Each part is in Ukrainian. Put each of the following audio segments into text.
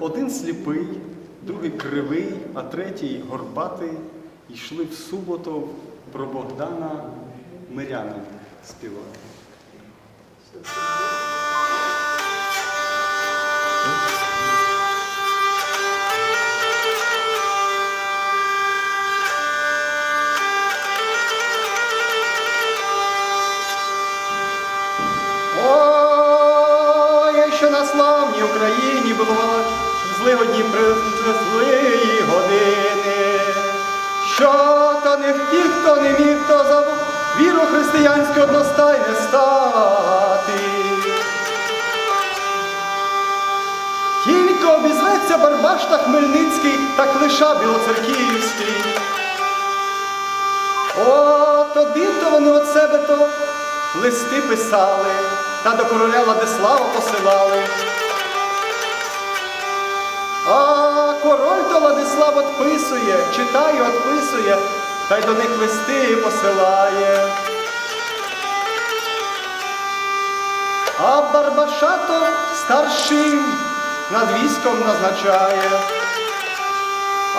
один сліпий, другий кривий, а третій горбатий йшли в суботу про Богдана Миряна співати. Ой, що на славній Україні було зливодні злої години, що то не ті, хто не міг, то за віру християнську одностайне стати. Тільки обізветься Барбаш та Хмельницький, так лиша Білоцерківський. О, тоді то вони от себе то листи писали, та до короля Владислава посилали. А король то Владислав отписує, читає, отписує, та й до них листи посилає. А Барбашато старшим над військом назначає.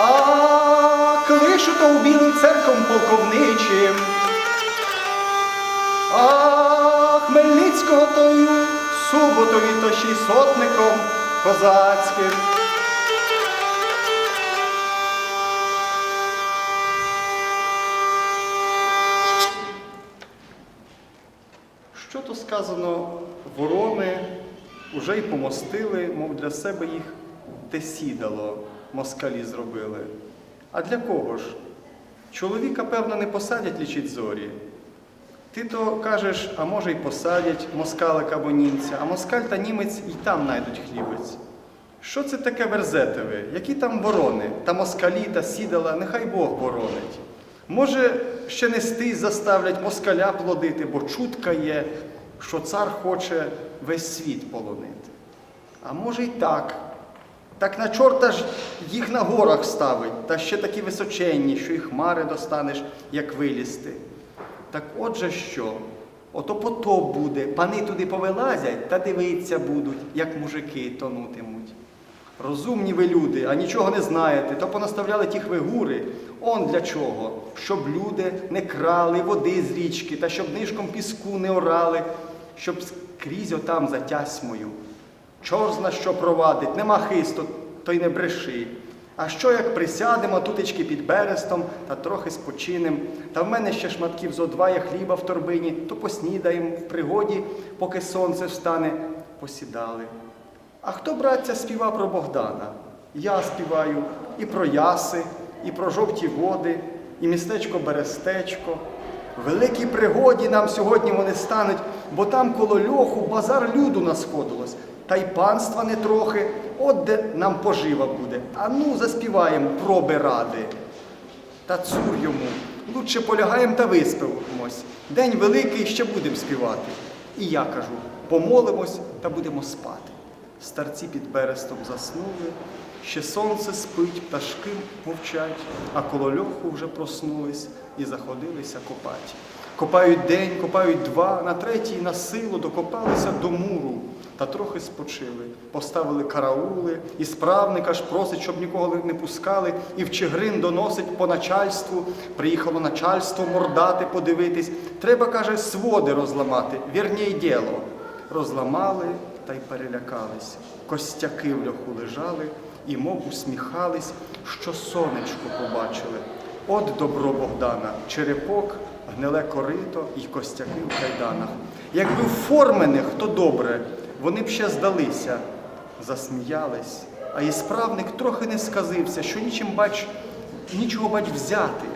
А клишу то у білим церком полковничим. А Хмельницького тою суботові то ще й сотником козацьким. Сказано, ворони уже й помостили, мов для себе їх те сідало, москалі зробили. А для кого ж? Чоловіка, певно, не посадять лічить зорі. Ти то кажеш, а може й посадять москалика або німця, а москаль та німець і там найдуть хлібець. Що це таке верзетове? Які там ворони? Та москалі та сідала, нехай Бог боронить. Може, ще нестись заставлять москаля плодити, бо чутка є, що цар хоче весь світ полонити. А може й так. Так на чорта ж їх на горах ставить, та ще такі височенні, що і хмари достанеш, як вилізти. Так отже що? Ото потоп буде, пани туди повилазять та дивиться будуть, як мужики тонутимуть. Розумні ви люди, а нічого не знаєте, то понаставляли ті хвигури. Он для чого? Щоб люди не крали води з річки, та щоб нишком піску не орали, щоб скрізь отам за тясмою. Чор зна що провадить, нема хисту, то й не бреши. А що як присядемо тутечки під берестом та трохи спочинем, та в мене ще шматків зо два є хліба в торбині, то поснідаємо в пригоді, поки сонце встане, посідали. А хто, братця, співа про Богдана? Я співаю і про яси, і про жовті води, і містечко Берестечко. Великій пригоді нам сьогодні вони стануть, бо там коло льоху базар люду насходилось, та й панства не трохи, от де нам пожива буде. А ну заспіваємо проби ради. Та цур йому, лучше полягаємо та виспимось. День великий ще будемо співати. І я кажу, помолимось та будемо спати. Старці під берестом заснули, ще сонце спить, пташки мовчать, а коло льоху вже проснулись і заходилися копать. Копають день, копають два, на третій на силу докопалися до муру та трохи спочили. Поставили караули, і справника ж просить, щоб нікого не пускали, і в Чигрин доносить по начальству. Приїхало начальство мордати, подивитись. Треба, каже, своди розламати, вірній діло. Розламали та й перелякались. Костяки в льоху лежали і мов усміхались, що сонечко побачили. От добро Богдана, черепок, гниле корито і костяки в кайданах. Якби формених, то добре, вони б ще здалися, засміялись. А і справник трохи не сказився, що нічим бач, нічого бач взяти.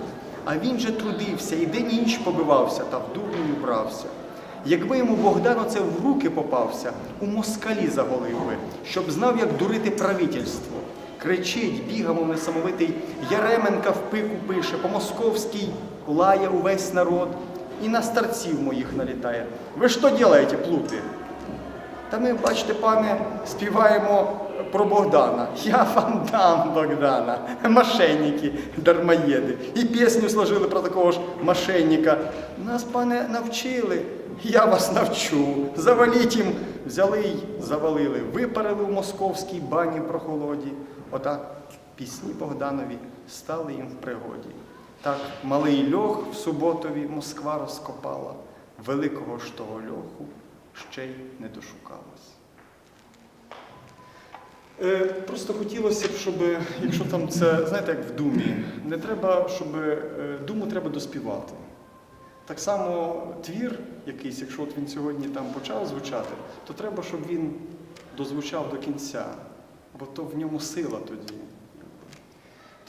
А він же трудився і день і ніч побивався та в дурню брався. Якби йому Богдан оце в руки попався, у москалі заголив би, щоб знав, як дурити правительство. Кричить, бігамо, несамовитий, Яременка в пику пише, по московській лає увесь народ і на старців моїх налітає. Ви що ділаєте, плути? Та ми, бачите, пане, співаємо про Богдана. Я вам дам Богдана. Мошенники, дармоєди. І пісню сложили про такого ж мошенника. Нас, пане, навчили. Я вас навчу. Заваліть їм. Взяли й завалили. Випарили в московській бані прохолоді. Отак пісні Богданові стали їм в пригоді. Так малий льох в суботові Москва розкопала. Великого ж того льоху ще й не дошукалась. Е, Просто хотілося б, щоб, якщо там це, знаєте, як в думі, не треба, щоб е, думу треба доспівати. Так само твір якийсь, якщо от він сьогодні там почав звучати, то треба, щоб він дозвучав до кінця, бо то в ньому сила тоді.